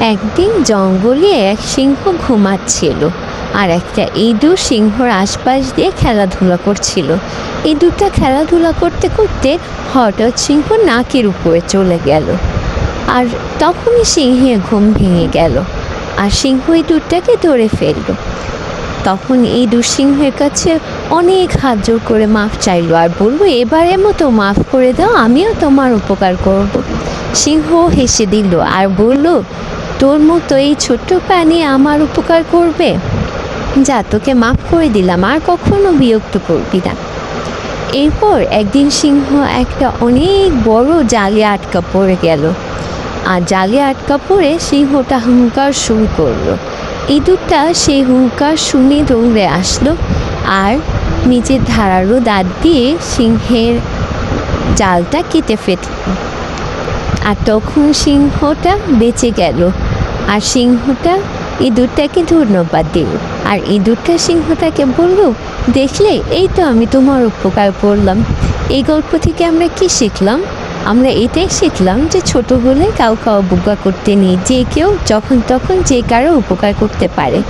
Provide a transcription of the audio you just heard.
একদিন জঙ্গলে এক সিংহ ঘুমাচ্ছিল আর একটা ইঁদুর সিংহর আশপাশ দিয়ে খেলাধুলা করছিল ইঁদুরটা খেলাধুলা করতে করতে হঠাৎ সিংহ নাকের উপরে চলে গেল আর তখনই সিংহের ঘুম ভেঙে গেল আর সিংহ ইঁদুরটাকে ধরে ফেলল তখন এই দুঃসিংহের কাছে অনেক হাত জোর করে মাফ চাইলো আর বলল, এবারের মতো মাফ করে দাও, আমিও তোমার উপকার করব। সিংহ হেসে দিল আর বলল তোর মতো এই ছোট্ট প্রাণী আমার উপকার করবে? যা তোকে মাফ করে দিলাম, আর কখনো বিরক্ত করবি না। এরপর একদিন সিংহ একটা অনেক বড় জালে আটকা পড়ে গেল। আর জালে আটকা পড়ে সিংহটা হুঙ্কার শুরু করল। ইঁদুরটা সেই হুঙ্কার শুনে দৌড়ে আসলো আর নিজের ধারালো দাঁত দিয়ে সিংহের জালটা কেটে ফেলল। আর তখন সিংহটা বেঁচে গেল। আর সিংহটা ইঁদুরটাকে ধন্যবাদ দিল। আর ইঁদুরটা সিংহটাকে বলল, দেখলে, এই তো আমি তোমার উপকার করলাম। এই গল্প থেকে আমরা কি শিখলাম? আমরা এটাই শিখলাম যে ছোট হলে কাউকে অবজ্ঞা করতে নেই, যে কেউ যখন তখন যে কারও উপকার করতে পারে।